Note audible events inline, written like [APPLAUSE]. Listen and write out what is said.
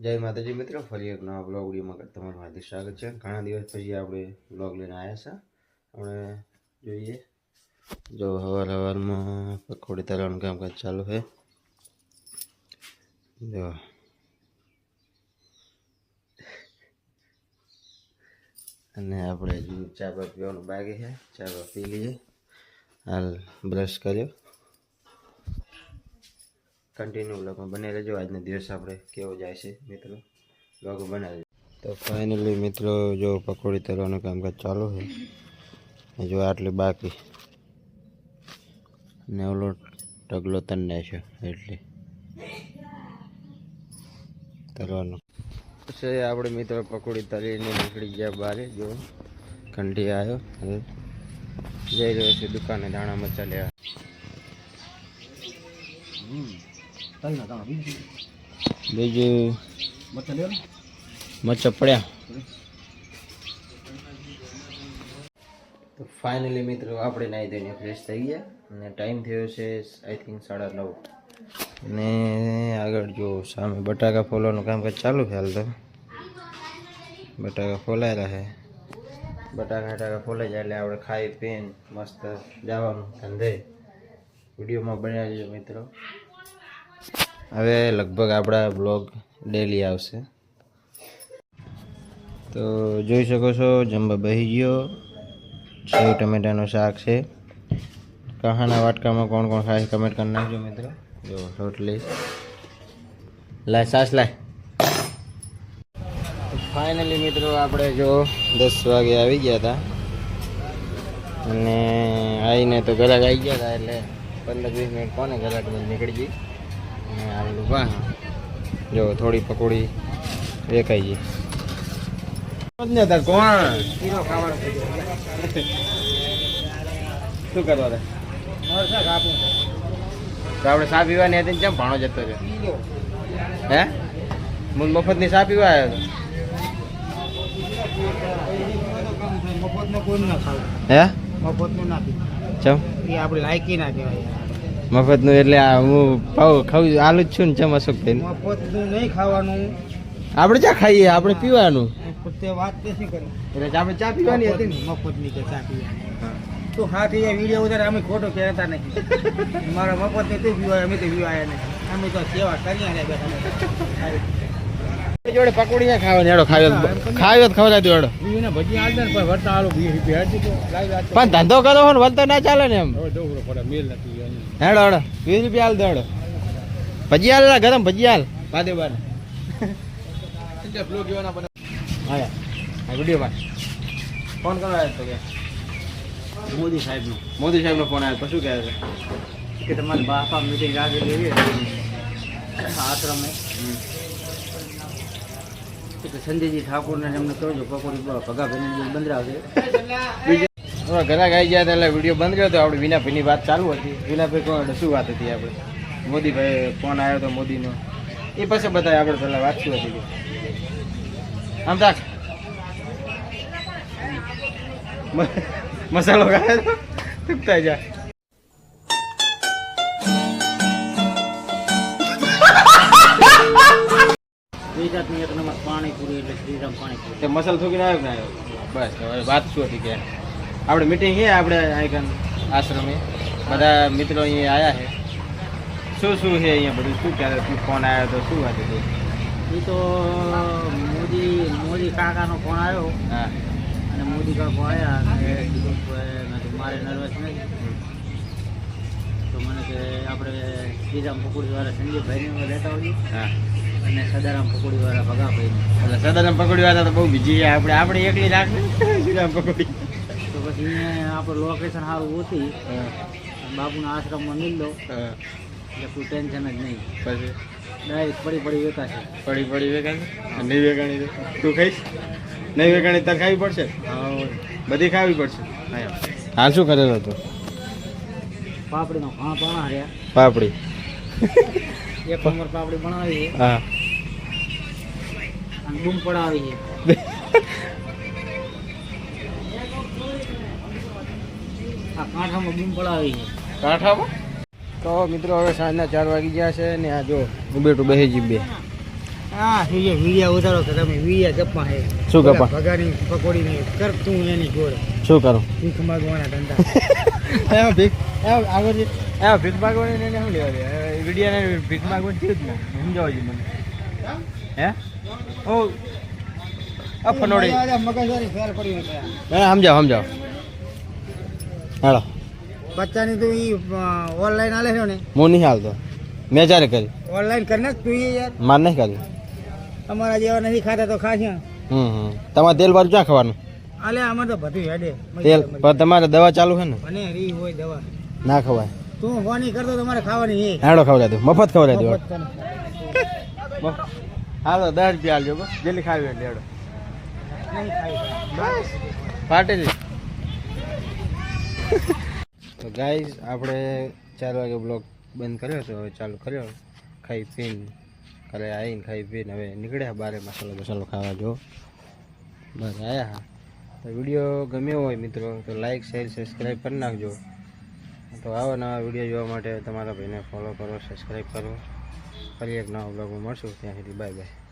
જય માતાજી મિત્રો, ફરી એક નવા બ્લોગ વિડીયોમાં તમારું હાર્દિક સ્વાગત છે. ઘણા દિવસ પછી આપણે બ્લોગ લઈને આવ્યા છે. આપણે જોઈએ. જો હવાર હવારમાં પકોડી તળવાનું કામકાજ ચાલુ છે. જો. અને આપણે ચા બા પીવાનું બાકી છે. ચા પા પી લઈએ. હાલ બ્રશ કર્યો. કન્ટિન્યુ બ્લોગમાં બને રહેજો. આજનો દિવસ આપણે કેવો જાય છે, મિત્રો? બ્લોગ બનાવી તો ફાઇનલી મિત્રો, જો પકોડી તરવાનું કામકાજ ચાલુ છે જો આટલી બાકી. ને ઓલો ઢગલો તન છે એટલે તરવાનું પછી આપણે, મિત્રો, પકોડી તરીને નીકળી ગયા બારે. જો કંઠી આવ્યો હવે જઈ રહ્યો છે દુકાને, દાણા મરચા લેવા. બીજું મરચા પડ્યા. તો ફાઇનલી મિત્રો આપણે નાહી ધોઈને ફ્રેશ થઈ ગયા. અને ટાઈમ થયો છે આઈ થિંક સાડા નવ. અને આગળ જો સામે બટાકા ફોલવાનું કામકાજ ચાલુ છે હાલ તો. બટાકા ફોલાયેલા છે. બટાકા બટાકા ફોલાઈ જાય એટલે આપણે ખાઈ પીને મસ્ત જવાનું ધંધે. વિડીયોમાં બનાવી મિત્રો. હવે લગભગ આપણા બ્લોગ ડેલી આવશે. તો જોઈ શકો છો જમવા બહી ગયો. સેવ ટમેટાનું શાક છે. કહાના વાટકામાં કોણ કોણ ખાય કમેન્ટ કરી નાખજો મિત્રો. જો રોટલી લાય, સાસ લાય. ફાઇનલી મિત્રો આપણે જો દસ વાગે આવી ગયા હતા. અને આવીને તો ઘરાક આવી ગયા હતા એટલે પંદર વીસ મિનિટ કોને ઘરાક નીકળી ગઈ. વાહ. જો થોડી પકોડી વેકાઈ ગઈ. કોણ? શું કરવા આપણે ચા પીવાની હતી ને કેમ ભાણો જતો રહ્યો? હે? હું મફતની ચા પીવા આવ્યો હે? મફતનું ના પીવું. આપણે લાયકી ના કહેવાય. મફતનું એટલે હું ખાઉં આલુ જ છું ને ચમ અશોક થઈને મફતનું નહીં ખાવાનું. આપણે ચા ખાઈએ આપણે પીવાનું. તે વાત નથી કરી. એટલે આપણે ચા પીવાની હતી ને. મફતની કે ચા પીવાની. તું હાથી એ વીડિયો ઉતારે અમે ખોટો કહેતા નહીં. મારા મફતની તું પીવાય અમે તો પીવાયા નહીં. અમે તો સેવા કરી ને બેઠા. જોડે પકોડી ખાવાની? હેડો ખાયો ખાયો જ ખવડાવી હેડો એને ભજી હાલતા ને પણ વર્તા આલો વીસ રૂપિયા હજી તો લાવી વાત પણ ધંધો કરો હોય ને વળતો ના ચાલે ને એમ. હવે પડે મેલ નથી અહીં. હેડો હેડો વીસ રૂપિયા હાલ દેડો ભજી હાલ ગરમ ભજી હાલ પાદે બાર વીડિયો માં. ફોન કરો તો કે. મોદી સાહેબનો. મોદી સાહેબનો ફોન આવ્યો શું કહે છે? કે તમારે બાપા મીટિંગ રાખી દેવી આશ્રમે. કે સંજયજી ઠાકોરને એમને કહેજો, પકોડી ભગા ભાઈને બંધરાવશે થોડા ઘરાક આવી ગયા હતા એટલે વીડિયો બંધ કર્યો તો આપણે વિનાભાઈની વાત ચાલુ હતી. વિનાભાઈ કોણ શું વાત હતી આપણે મોદીભાઈ ફોન આવ્યો હતો મોદીનો. એ પછી બધા આપણે પહેલાં વાત શું હતી? આમ તાક મસાલો ખાય તો? તૂટતા જા ગુજરાતની એક નંબર પાણીપુરી એટલે શ્રીરામ પાણીપુરી. તે મસાલો થૂકીને આવ્યો ને આવ્યો? બસ હવે વાત શું હતી કે આપણે મિટિંગ છે આપણે આઈકન આશ્રમે. બધા મિત્રો અહીંયા આવ્યા છે શું શું છે અહીંયા બધું? શું ક્યારે તું ફોન આવ્યો તો? શું વાત હતી? એ તો મોદી મોદી કાકાનો ફોન આવ્યો હા. અને મોદી કાકો આવ્યા અને મારે નર્વસ નથી. તો મને કે આપણે શ્રીરામ પકોડીવાળા સંજયભાઈને લેતા હોઈએ. હા. અને સદારામ પકોડીવાળા ભગાભાઈને એટલે સદારામ પકોડી વાળા તો બહુ બીજી છે. આપણે આપણે એકલી રાખી શ્રીરામ પકોડી. તો પછી આપણું લોકેશન સારું ઓછી. બાપુના આશ્રમમાં હા. એટલે કોઈ ટેન્શન જ નહીં. પછી? ડાયરેક્ટ પડી પડી વેકાશે પડી પડી વેગાણી નહીં વેગાણી તો તું ખાઈશ? નહીં વેગાણી તાર ખાવી પડશે? બધી ખાવી પડશે? હા શું કરેલો હતો પાપડીનો ઘણા પાણા રહ્યા. પાપડી. એક નંબર પાપડી બનાવી હા. અને બૂમ પડાવી છે આ કાંઠામાં બૂમ પડાવી છે કાંઠામાં? તો મિત્રો હવે સાંજના ચાર વાગી ગયા છે ને આ જો જી બે. હા વિડિયો વિડિયો ઉતારો કે તમે વિડિયા ગપ્પા હે. શું ગપ્પા? ભગાની પકોડી ની કર તું એની જોડે. શું કરું? ભીખ માગવાના ધંધા. [LAUGHS] એમાં ભીખ એમાં આગળ જે- એમાં ભીખ માગવાની એને શું લેવા દે? વિડીયાને ભીખ માગવાની થયું જ ને. સમજાવો જી મને. હે? ઓ આ ફનોડી. મગજવારી ફેર પડી હોય હા સમજાવો સમજાવો. હાલો. બચ્ચાની તું ઈ ઓનલાઈન આલે છે ને? હું નહીં હાલતો. મેં જ્યારે કરી ઓનલાઈન કરી નાખ તું ઈ યાર. માર નહીં કરી અમારા જેવા નથી ખાતા તો ખાશે. હમ હમ. તમારે તેલ બાજુ ક્યાં ખાવાનું? આલે આમાં તો બધું હેડે. તેલ પણ તમારે દવા ચાલુ છે ને? મને રી હોય દવા. ના ખવાય. તું ફોની કરતો તમારે ખાવાની એ. હાડો ખવડાય દો. મફત ખવડાવી દો. હાલો દસ રૂપિયા આલજો બસ. જેટલી ખાવી એટલે હેડો. પાટેલી તો ગાઈઝ આપણે ચાર વાગે બ્લોગ બંધ કર્યો તો હવે ચાલુ કર્યો. ખાઈ પીને ઘરે આવીને ખાઈ પીને હવે નીકળ્યા બારે. મસાલો મસાલો ખાવા જો. બસ આવ્યા હા. તો વીડિયો ગમ્યો હોય મિત્રો, તો લાઇક શેર સબસ્ક્રાઈબ કરી નાખજો. તો આવા નવા વીડિયો જોવા માટે તમારા ભાઈને ફોલો કરો સબસ્ક્રાઈબ કરો. ફરી એક નવા બ્લોગમાં મળશું. ત્યાં સુધી બાય બાય